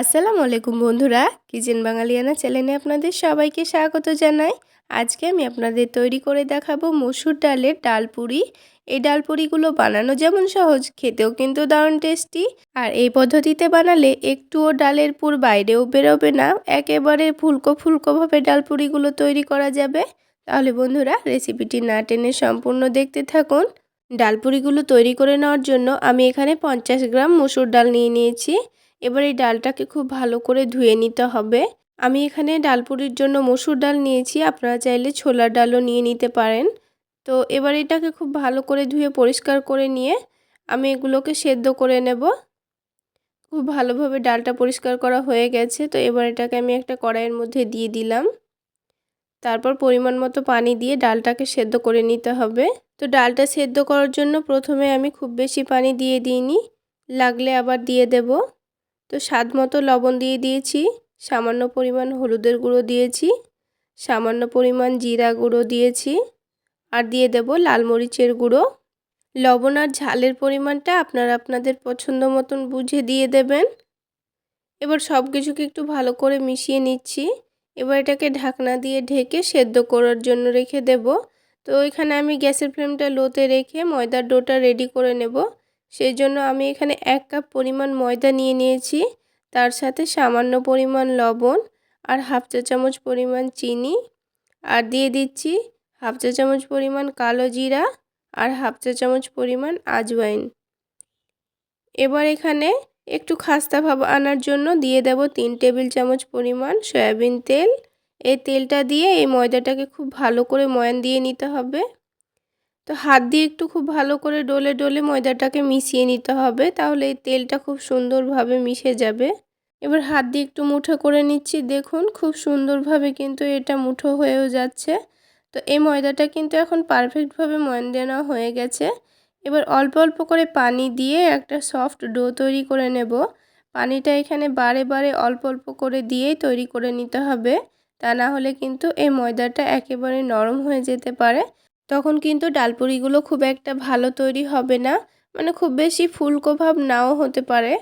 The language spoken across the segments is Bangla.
আসসালামু আলাইকুম বন্ধুরা, কিচেন বাঙালিয়ানা চ্যানেলে আপনাদের সবাইকে স্বাগত জানাই। আজকে আমি আপনাদের তৈরি করে দেখাবো মসুর ডালের ডালপুরি এই ডালপুরিগুলো বানানো যেমন সহজ, খেতেও কিন্তু দারুণ টেস্টি। আর এই পদ্ধতিতে বানালে একটুও ডালের পুর বাইরেও বেরোবে না, একেবারে ফুলকো ফুলকোভাবে ডালপুরিগুলো তৈরি করা যাবে। তাহলে বন্ধুরা, রেসিপিটি না টেনে সম্পূর্ণ দেখতে থাকুন। ডালপুরিগুলো তৈরি করে নেওয়ার জন্য আমি এখানে পঞ্চাশ গ্রাম মসুর ডাল নিয়ে নিয়েছি। এবার এই ডালটাকে খুব ভালো করে ধুয়ে নিতে হবে। আমি এখানে ডালপুরির জন্য মসুর ডাল নিয়েছি, আপনারা চাইলে ছোলার ডালও নিয়ে নিতে পারেন। তো এবার এটাকে খুব ভালো করে ধুয়ে পরিষ্কার করে নিয়ে আমি এগুলোকে সেদ্ধ করে নেব। খুব ভালোভাবে ডালটা পরিষ্কার করা হয়ে গেছে, তো এবার এটাকে আমি একটা কড়াইয়ের মধ্যে দিয়ে দিলাম। তারপর পরিমাণ মতো পানি দিয়ে ডালটাকে সেদ্ধ করে নিতে হবে। তো ডালটা সেদ্ধ করার জন্য প্রথমে আমি খুব বেশি পানি দিয়ে দিইনি, লাগলে আবার দিয়ে দেব। তো স্বাদ মতো লবণ দিয়ে দিয়েছি, সামান্য পরিমাণ হলুদের গুঁড়ো দিয়েছি, সামান্য পরিমাণ জিরা গুঁড়ো দিয়েছি, আর দিয়ে দেব লাল মরিচের গুঁড়ো। লবণ আর ঝালের পরিমাণটা আপনারা আপনাদের পছন্দ মতন বুঝে দিয়ে দেবেন। এবার সব কিছুকে একটু ভালো করে মিশিয়ে নিচ্ছি। এবার এটাকে ঢাকনা দিয়ে ঢেকে সেদ্ধ করার জন্য রেখে দেব। তো এখানে আমি গ্যাসের ফ্লেমটা লোতে রেখে ময়দার ডোটা রেডি করে নেব। সেই জন্য আমি এখানে এক কাপ পরিমাণ ময়দা নিয়ে নিয়েছি। তার সাথে সামান্য পরিমাণ লবণ আর হাফ চা চামচ পরিমাণ চিনি। আর দিয়ে দিচ্ছি হাফ চা চামচ পরিমাণ কালো জিরা আর হাফ চা চামচ পরিমাণ আজওয়াইন। এবার এখানে একটু খাস্তা ভাব আনার জন্য দিয়ে দেব তিন টেবিল চামচ পরিমাণ সয়াবিন তেল। এই তেলটা দিয়ে এই ময়দাটাকে খুব ভালো করে ময়ান দিয়ে নিতে হবে। তো হাত দিয়ে একটু খুব ভালো করে ডলে ডলে ময়দাটাকে মিশিয়ে নিতে হবে, তাহলে এই তেলটা খুব সুন্দরভাবে মিশে যাবে। এবার হাত দিয়ে একটু মুঠো করে নিচ্ছি, দেখুন খুব সুন্দরভাবে কিন্তু এটা মুঠো হয়েও যাচ্ছে। তো এই ময়দাটা কিন্তু এখন পারফেক্টভাবে ময়ান দেওয়া হয়ে গেছে। এবার অল্প অল্প করে পানি দিয়ে একটা সফট ডো তৈরি করে নেব। পানিটা এখানে বারে বারে অল্প অল্প করে দিয়েই তৈরি করে নিতে হবে, তা না হলে কিন্তু এই ময়দাটা একেবারে নরম হয়ে যেতে পারে। তখন কিন্তু ডালপুরিগুলো খুব একটা ভালো তৈরি হবে না। মানে খুব বেশি ফুলকো ভাব নাও হতে পারে।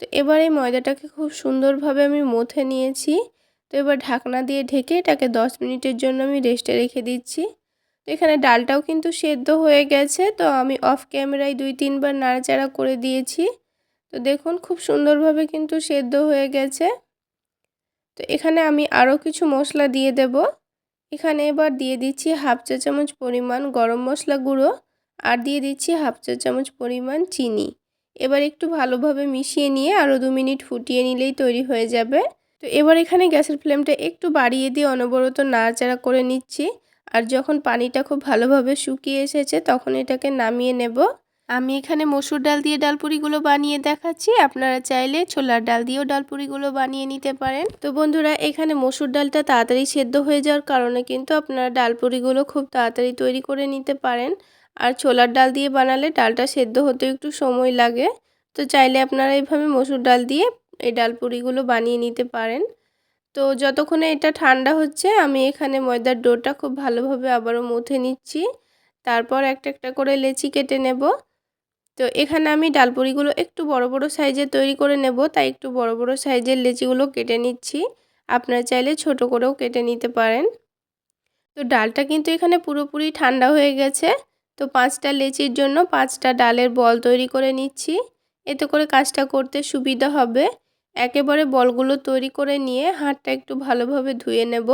তো এবার এই ময়দাটাকে খুব সুন্দরভাবে আমি মথে নিয়েছি। তো এবার ঢাকনা দিয়ে ঢেকে এটাকে দশ মিনিটের জন্য আমি রেস্টে রেখে দিচ্ছি। তো এখানে ডালটাও কিন্তু সেদ্ধ হয়ে গেছে। তো আমি অফ ক্যামেরায় দুই তিনবার নাড়াচাড়া করে দিয়েছি। তো দেখুন খুব সুন্দরভাবে কিন্তু সেদ্ধ হয়ে গেছে। তো এখানে আমি আরও কিছু মশলা দিয়ে দেব। এখানে এবার দিয়ে দিচ্ছি হাফ চা চামচ পরিমাণ গরম মশলা গুঁড়ো আর দিয়ে দিচ্ছি হাফ চা চামচ পরিমাণ চিনি। এবার একটু ভালোভাবে মিশিয়ে নিয়ে আরও দু মিনিট ফুটিয়ে নিলেই তৈরি হয়ে যাবে। তো এবার এখানে গ্যাসের ফ্লেমটা একটু বাড়িয়ে দিয়ে অনবরত নাড়াচাড়া করে নিচ্ছি। আর যখন পানিটা খুব ভালোভাবে শুকিয়ে এসেছে তখন এটাকে নামিয়ে নেব। আমি এখানে মসুর ডাল দিয়ে ডালপুরিগুলো বানিয়ে দেখাচ্ছি। আপনারা চাইলে ছোলার ডাল দিয়েও ডালপুরিগুলো বানিয়ে নিতে পারেন। তো বন্ধুরা, এখানে মসুর ডালটা তাড়াতাড়ি সেদ্ধ হয়ে যাওয়ার কারণে কিন্তু আপনারা ডালপুরিগুলো খুব তাড়াতাড়ি তৈরি করে নিতে পারেন। আর ছোলার ডাল দিয়ে বানালে ডালটা সেদ্ধ হতে একটু সময় লাগে। তো চাইলে আপনারা এইভাবে মসুর ডাল দিয়ে এই ডালপুরিগুলো বানিয়ে নিতে পারেন। তো যতক্ষণে এটা ঠান্ডা হচ্ছে, আমি এখানে ময়দার ডোটা খুব ভালোভাবে আবারও মুথে নিচ্ছি। তারপর একটা একটা করে লেচি কেটে নেব। তো এখানে আমি ডালপুরিগুলো একটু বড় বড় সাইজের তৈরি করে নেব। তাই একটু বড় বড় সাইজের লেচিগুলো কেটে নিচ্ছি। আপনারা চাইলে ছোট করেও কেটে নিতে পারেন। তো ডালটা কিন্তু এখানে পুরোপুরি ঠান্ডা হয়ে গেছে। তো পাঁচটা লেচির জন্য পাঁচটা ডালের বল তৈরি করে নিচ্ছি। এতে করে কাজটা করতে সুবিধা হবে। একেবারে বলগুলো তৈরি করে নিয়ে হাতটা একটু ভালোভাবে ধুয়ে নেব।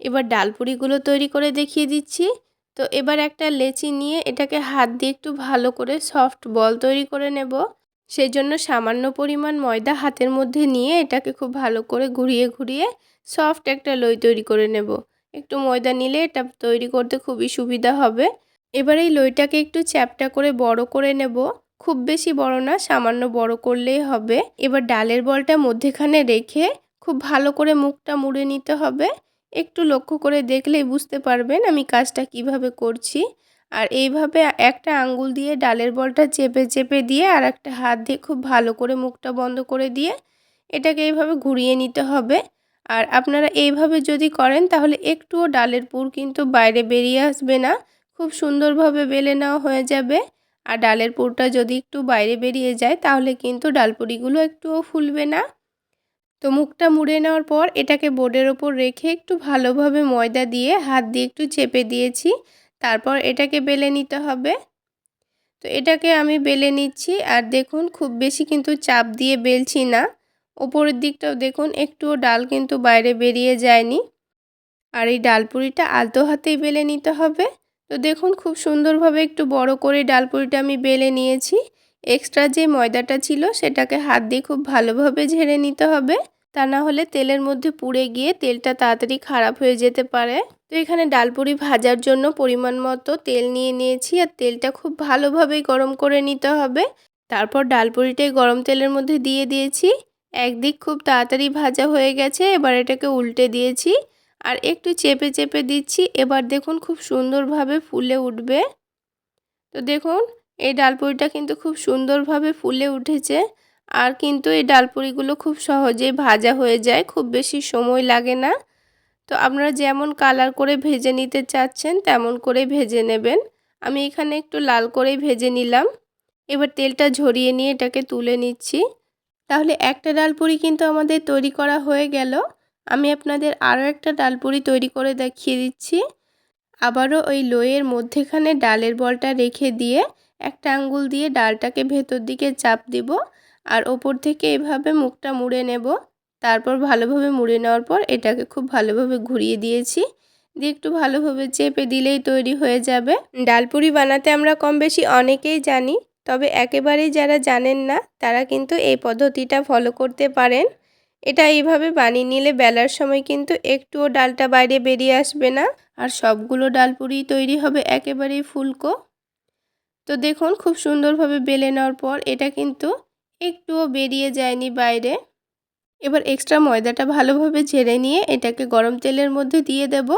এবার ডালপুরিগুলো তৈরি করে দেখিয়ে দিচ্ছি। তো এবার একটা লেচি নিয়ে এটাকে হাত দিয়ে একটু ভালো করে সফট বল তৈরি করে নেব। সেই জন্য সামান্য পরিমাণ ময়দা হাতের মধ্যে নিয়ে এটাকে খুব ভালো করে ঘুরিয়ে ঘুরিয়ে সফট একটা লই তৈরি করে নেব। একটু ময়দা নিলে এটা তৈরি করতে খুবই সুবিধা হবে। এবার এই লইটাকে একটু চ্যাপটা করে বড় করে নেব। খুব বেশি বড় না, সামান্য বড় করলেই হবে। এবার ডালের বলটা মধ্যেখানে রেখে খুব ভালো করে মুখটা মুড়ে নিতে হবে। একটু লক্ষ্য করে দেখলেই বুঝতে পারবেন আমি কাজটা কীভাবে করছি। আর এইভাবে একটা আঙ্গুল দিয়ে ডালের বলটা চেপে চেপে দিয়ে আর একটা হাত দিয়ে খুব ভালো করে মুখটা বন্ধ করে দিয়ে এটাকে এইভাবে ঘুরিয়ে নিতে হবে। আর আপনারা এইভাবে যদি করেন তাহলে একটুও ডালের পুর কিন্তু বাইরে বেরিয়ে আসবে না, খুব সুন্দরভাবে বেলে নেওয়া হয়ে যাবে। আর ডালের পুরটা যদি একটু বাইরে বেরিয়ে যায় তাহলে কিন্তু ডালপুরিগুলো একটুও ফুলবে না। তো মুখটা মুড়ে নেওয়ার পর এটাকে বোর্ডের ওপর রেখে একটু ভালোভাবে ময়দা দিয়ে হাত দিয়ে একটু চেপে দিয়েছি। তারপর এটাকে বেলে নিতে হবে। তো এটাকে আমি বেলে নিচ্ছি আর দেখুন খুব বেশি কিন্তু চাপ দিয়ে বেলছি না। ওপরের দিকটাও দেখুন একটুও ডাল কিন্তু বাইরে বেরিয়ে যায়নি। আর এই ডালপুরিটা আলতো হাতেই বেলে নিতে হবে। তো দেখুন খুব সুন্দরভাবে একটু বড় করে ডালপুরিটা আমি বেলে নিয়েছি। এক্সট্রা যে ময়দাটা ছিল সেটাকে হাত দিয়ে খুব ভালোভাবে ঝেড়ে নিতে হবে। তা না হলে তেলের মধ্যে পুড়ে গিয়ে তেলটা তাড়াতাড়ি খারাপ হয়ে যেতে পারে। তো এখানে ডালপুরি ভাজার জন্য পরিমাণ মতো তেল নিয়ে নিয়েছি আর তেলটা খুব ভালোভাবে গরম করে নিতে হবে। তারপর ডালপুরিটাই গরম তেলের মধ্যে দিয়ে দিয়েছি। একদিক খুব তাড়াতাড়ি ভাজা হয়ে গেছে, এবার এটাকে উল্টে দিয়েছি। আর একটু চেপে চেপে দিচ্ছি, এবার দেখুন খুব সুন্দরভাবে ফুলে উঠবে। তো দেখুন এই ডালপুরিটা কিন্তু খুব সুন্দরভাবে ফুলে উঠেছে আর কিন্তু এই ডালপুরিগুলো খুব সহজেই ভাজা হয়ে যায়, খুব বেশি সময় লাগে না। তো আপনারা যেমন কালার করে ভেজে নিতে চাচ্ছেন, তেমন করে ভেজে নেবেন। আমি এখানে একটু লাল করেই ভেজে নিলাম। এবার তেলটা ঝরিয়ে নিয়ে এটাকে তুলে নিচ্ছি। তাহলে একটা ডালপুরি কিন্তু আমাদের তৈরি করা হয়ে গেল। আমি আপনাদের আরও একটা ডালপুরি তৈরি করে দেখিয়ে দিচ্ছি। আবারও ওই লোয়ের মধ্যেখানে ডালের বলটা রেখে দিয়ে একটা আঙ্গুল দিয়ে ডালটাকে ভেতর দিকে চাপ দিব আর ওপর থেকে এভাবে মুখটা মুড়ে নেব। তারপর ভালোভাবে মুড়ে নেওয়ার পর এটাকে খুব ভালোভাবে ঘুরিয়ে দিয়েছি। দিয়ে একটু ভালোভাবে চেপে দিলেই তৈরি হয়ে যাবে। ডালপুরি বানাতে আমরা কম বেশি অনেকেই জানি, তবে একেবারেই যারা জানেন না, তারা কিন্তু এই পদ্ধতিটা ফলো করতে পারেন। এটা এইভাবে বানিয়ে নিলে বেলার সময় কিন্তু একটুও ডালটা বাইরে বেরিয়ে আসবে না। আর সবগুলো ডালপুরি তৈরি হবে একেবারেই ফুলকো। তো দেখুন, খুব সুন্দরভাবে বেলে নেওয়ার পর এটা কিন্তু একটুও বেরিয়ে যায়নি বাইরে। এবার এক্সট্রা ময়দাটা ভালোভাবে ঝেড়ে নিয়ে এটাকে গরম তেলের মধ্যে দিয়ে দেব।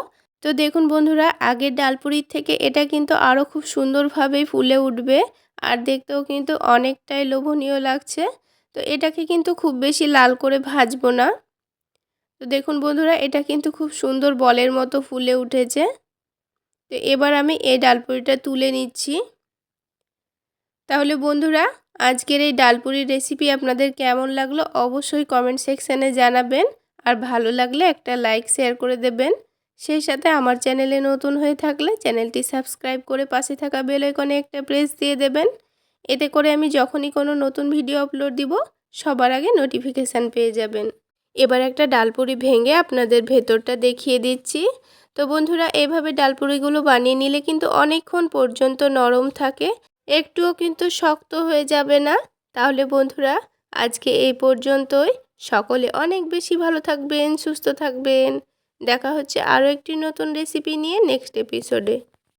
তো দেখুন বন্ধুরা, আগের ডালপুরির থেকে এটা কিন্তু আরও খুব সুন্দরভাবেই ফুলে উঠবে আর দেখতেও কিন্তু অনেকটাই লোভনীয় লাগছে। তো এটাকে কিন্তু খুব বেশি লাল করে ভাজবো না। তো দেখুন বন্ধুরা, এটা কিন্তু খুব সুন্দর বলের মতো ফুলে উঠেছে। তো এবার আমি এই ডালপুরিটা তুলে নিচ্ছি। তাহলে বন্ধুরা, আজকের এই ডালপুরির রেসিপি আপনাদের কেমন লাগল অবশ্যই কমেন্ট সেকশানে জানাবেন। আর ভালো লাগলে একটা লাইক শেয়ার করে দেবেন। সেই সাথে আমার চ্যানেলে নতুন হয়ে থাকলে চ্যানেলটি সাবস্ক্রাইব করে পাশে থাকা বেল একটা প্রেস দিয়ে দেবেন। এতে করে আমি যখনই কোনো নতুন ভিডিও আপলোড দিব, সবার আগে নোটিফিকেশান পেয়ে যাবেন। এবার একটা ডালপুরি ভেঙে আপনাদের ভেতরটা দেখিয়ে দিচ্ছি। তো বন্ধুরা, এভাবে ডালপুরিগুলো বানিয়ে নিলে কিন্তু অনেকক্ষণ পর্যন্ত নরম থাকে। একটুও কিন্তু শক্ত হয়ে যাবে না। তাহলে বন্ধুরা, আজকে এই পর্যন্তই। সকলে অনেক বেশি ভালো থাকবেন, সুস্থ থাকবেন। দেখা হচ্ছে আরও একটি নতুন রেসিপি নিয়ে নেক্সট এপিসোডে